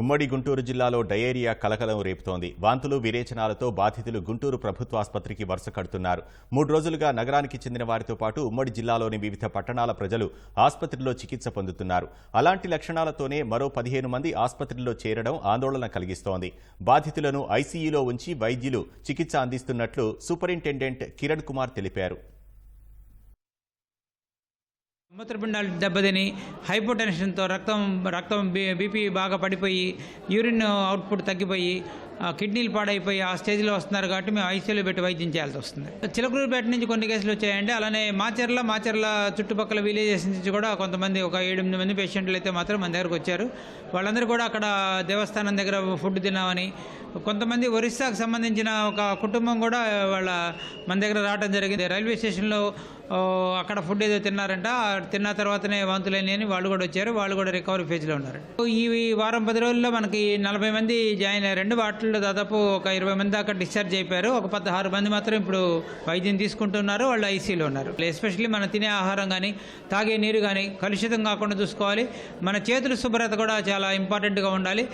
ఉమ్మడి గుంటూరు జిల్లాలో డయేరియా కలకలం రేపుతోంది. వాంతులు విరేచనాలతో బాధితులు గుంటూరు ప్రభుత్వ ఆసుపత్రికి వరుస కడుతున్నారు. మూడు రోజులుగా నగరానికి చెందిన వారితో పాటు ఉమ్మడి జిల్లాలోని వివిధ పట్టణాల ప్రజలు ఆసుపత్రిలో చికిత్స పొందుతున్నారు. అలాంటి లక్షణాలతోనే మరో పదిహేను మంది ఆసుపత్రిలో చేరడం ఆందోళన కలిగిస్తోంది. బాధితులను ఐసీయూలో ఉంచి వైద్యులు చికిత్స అందిస్తున్నట్లు సూపరింటెండెంట్ కిరణ్ కుమార్ తెలిపారు. మూత్రపిండాలు దెబ్బతిని హైపోటెన్షన్తో రక్తం రక్తం బీ- బీపీ బాగా పడిపోయి యూరిన్ అవుట్పుట్ తగ్గిపోయి కిడ్నీలు పాడైపోయి ఆ స్టేజ్లో వస్తున్నారు కాబట్టి మేము ఐసీయూలో పెట్టి వైద్యం చేయాల్సి వస్తుంది. చిలకూరుపేట నుంచి కొన్ని కేసులు వచ్చాయండి. అలానే మాచర్ల మాచర్ల చుట్టుపక్కల విలేజెస్ నుంచి కూడా కొంతమంది ఒక ఏడెనిమిది మంది పేషెంట్లు అయితే మాత్రం మన దగ్గరకు వచ్చారు. వాళ్ళందరూ కూడా అక్కడ దేవస్థానం దగ్గర ఫుడ్ తిన్నామని కొంతమంది ఒరిస్సాకు సంబంధించిన ఒక కుటుంబం కూడా వాళ్ళ మన దగ్గర రావడం జరిగింది. రైల్వే స్టేషన్లో అక్కడ ఫుడ్ ఏదో తిన్నారంట తిన్న తర్వాతనే వాంతులైన అని వాళ్ళు కూడా వచ్చారు. వాళ్ళు కూడా రికవరీ ఫేజ్లో ఉన్నారు. ఈ ఈ వారం పది రోజుల్లో మనకి నలభై మంది జాయిన్ అయ్యారండి వాటిల్లో దాదాపు ఒక ఇరవై మంది దాకా డిశ్చార్జ్ అయిపోయారు. ఒక పదహారు మంది మాత్రం ఇప్పుడు వైద్యం తీసుకుంటున్నారు. వాళ్ళు ఐసీలో ఉన్నారు. ఎస్పెషల్లీ మనం తినే ఆహారం కానీ తాగే నీరు కానీ కలుషితం కాకుండా చూసుకోవాలి. మన చేతుల శుభ్రత కూడా చాలా ఇంపార్టెంట్గా ఉండాలి.